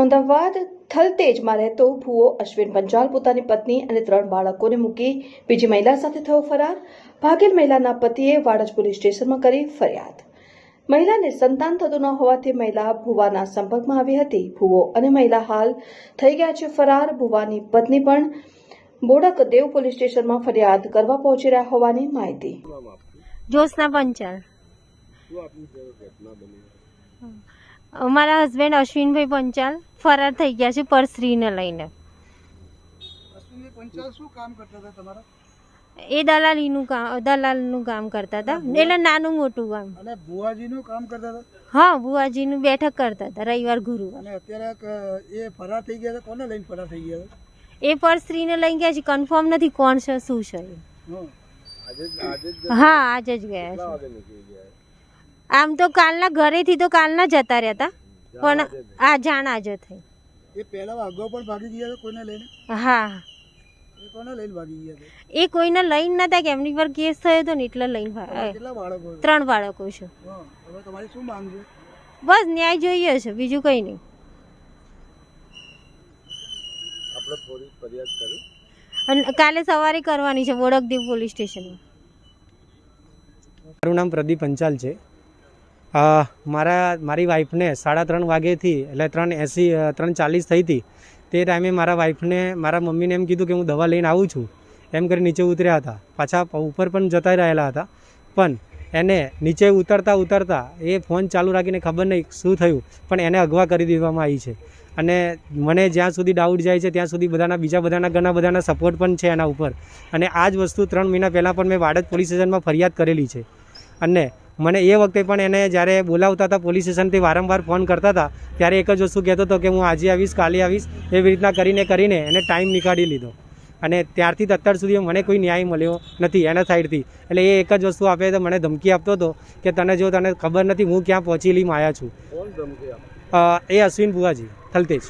અમદાવાદ થલતેજમાં રહેતો ભુવો અશ્વિન પંચાલ પોતાની પત્ની અને ત્રણ બાળકોને મૂકી બીજી મહિલા સાથે થયો ફરાર. ભાગેલ મહિલાના પતિએ વાડજ પોલીસ સ્ટેશનમાં કરી ફરિયાદ. મહિલાને સંતાન થતું ન હોવાથી મહિલા ભુવાના સંપર્કમાં આવી હતી. ભુવો અને મહિલા હાલ થઈ ગયા છે ફરાર. ભુવાની પત્ની પણ બોડક દેવ પોલીસ સ્ટેશનમાં ફરિયાદ કરવા પહોંચી રહ્યા હોવાની માહિતી. જ્યોત્સના પંચાલ અમારા હસબન્ડ અશ્વિનભાઈ પંચાલ ફરાર થઈ ગયા છે પરશ્રીને લઈને. અશ્વિનભાઈ પંચાલ શું કામ કરતા હતા તમારા? એ દલાલીનું કામ દલાલનું કામ કરતા હતા. એટલે નાનું મોટું કામ. અને ભુવાજીનું કામ કરતા હતા? હા ભુવાજીનું બેઠક કરતા હતા રવિવાર ગુરુવાર. અને અત્યારે એ ફરાર થઈ ગયા કોને લઈને ફરાર થઈ ગયા એ પરશ્રીને લઈને ગયા છે. કન્ફર્મ નથી કોણ છે શું છે હા આજે જ ગયા છે. આમ તો કાલના ઘરેથી તો કાલના જતા રહ્યા હતા પણ આ જાણ આજે થઈ. એ પહેલા વાઘો પણ ભાગી ગયા કોઈને લઈને? હા એ કોને લઈને ભાગી હતા? કોઈને લઈને નતા કે એમની પર કેસ થયો હતો ને એટલે લઈને? ત્રણ બાળકો છે. હં. હવે તમારી શું માંગ છે? બસ ન્યાય જોઈએ છે બીજું કંઈ નહીં. અને કાલે સવારે કરવાની છે બોડકદેવ પોલીસ સ્ટેશનમાં. મારું નામ પ્રદીપ પંચાલ છે. મારા, મારી વાઈફને સાડા ત્રણ વાગ્યેથી, એટલે ત્રણ એંસી ત્રણ ચાલીસ થઈ હતી. તે ટાઈમે મારા વાઈફને મારા મમ્મીને એમ કીધું કે હું દવા લઈને આવું છું. એમ કરી નીચે ઉતર્યા હતા. પાછા ઉપર પણ જતા રહેલા હતા. પણ એને નીચે ઉતરતા ઉતરતા એ ફોન ચાલુ રાખીને ખબર નહીં શું થયું, પણ એને અગવા કરી દેવામાં આવી છે. અને મને જ્યાં સુધી ડાઉટ જાય છે, ત્યાં સુધી બધાના, બીજા બધાના ઘણા બધાના સપોર્ટ પણ છે એના ઉપર. અને આ જ વસ્તુ ત્રણ મહિના પહેલાં પણ મેં વાડજ પોલીસ સ્ટેશનમાં ફરિયાદ કરેલી છે. અને મને એ વખતે પણ એને જ્યારે બોલાવતા હતા પોલીસ સ્ટેશનથી વારંવાર ફોન કરતા હતા ત્યારે એક જ વસ્તુ કહેતો હતો કે હું આજે આવીશ કાલે આવીશ એવી રીતના કરીને કરીને એને ટાઈમ નીકાળી લીધો. અને ત્યારથી અત્યાર સુધી મને કોઈ ન્યાય મળ્યો નથી એના સાઈડથી એટલે એ એક જ વસ્તુ આપે તો મને ધમકી આપતો હતો કે તને જો તને ખબર નથી હું ક્યાં પહોંચેલી માયા છું. એ અશ્વિન બુવાજી થલતેજ.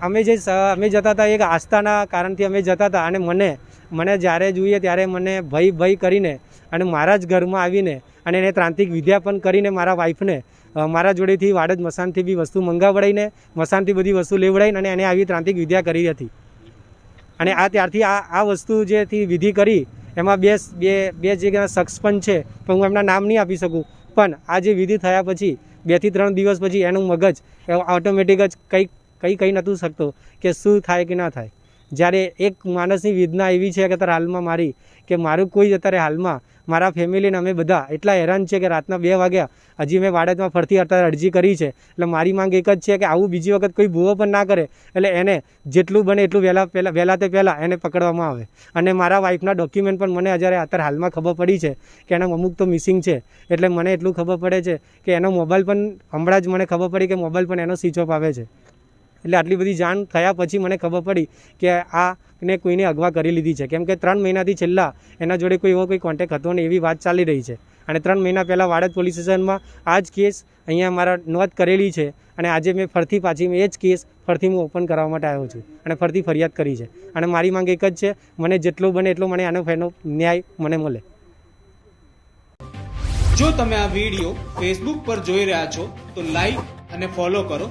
અમે જે અમે જતા હતા, એક આસ્થાના કારણથી અમે જતા હતા અને મને મને જ્યારે જોઈએ ત્યારે મને ભય ભય કરીને અને મારા જ ઘરમાં આવીને અને એને ત્રાંતિક વિદ્યા પણ કરીને મારા વાઈફને મારા જોડેથી વાડજ મસાનથી બી વસ્તુ મંગાવડાવીને મસાનથી બધી વસ્તુ લેવડાવીને અને એને આવી ત્રાંતિક વિદ્યા કરી હતી. અને આ ત્યારથી આ આ વસ્તુ જેથી વિધિ કરી, એમાં બે બે બે જે શખ્સ પણ છે, પણ હું એમના નામ નહીં આપી શકું. પણ આ જે વિધિ થયા પછી બેથી ત્રણ દિવસ પછી એનું મગજ ઓટોમેટિક જ કંઈ કંઈ કહી નહોતું શકતો કે શું થાય કે ના થાય. જ્યારે એક માણસની વેદના એવી છે કે અત્યારે હાલમાં મારી, કે મારું કોઈ અત્યારે હાલમાં, મારા ફેમિલીને અમે બધા એટલા હેરાન છે કે રાતના બે વાગ્યા હજી મેં વાડતમાં ફરતી અત્યારે અરજી કરી છે. એટલે મારી માંગ એક જ છે કે આવું બીજી વખત કોઈ ભૂવો પણ ના કરે, એટલે એને જેટલું બને એટલું વહેલા પહેલાં, વહેલા તે પહેલાં એને પકડવામાં આવે. અને મારા વાઈફના ડોક્યુમેન્ટ પણ મને જ્યારે અત્યારે હાલમાં ખબર પડી છે કે એના અમુક તો મિસિંગ છે. એટલે મને એટલું ખબર પડે છે કે એનો મોબાઈલ પણ, હમણાં જ મને ખબર પડી કે મોબાઈલ પણ એનો સ્વિચ ઓફ આવે છે. એટલે આટલી બધી જાણ થયા પછી મને ખબર પડી કે આ ને કોઈને અગવા કરી લીધી છે. કેમ કે ત્રણ મહિનાથી છેલ્લા એના જોડે કોઈ એવો કોઈ કોન્ટેક્ટ હતો ને એવી વાત ચાલી રહી છે. અને ત્રણ મહિના પહેલાં વાડજ પોલીસ સ્ટેશનમાં આ જ કેસ અહીંયા મારા નોંધ કરેલી છે અને આજે મેં ફરતી પાછી મેં એ જ કેસ ફરતી હું ઓપન કરવા માટે આવ્યો છું અને ફરતી ફરિયાદ કરી છે. અને મારી માંગ એક જ છે, મને જેટલો બને એટલો મને આનો ફેનો ન્યાય મને મળે. જો તમે આ વીડિયો ફેસબુક પર જોઈ રહ્યા છો, તો લાઈક અને ફોલો કરો.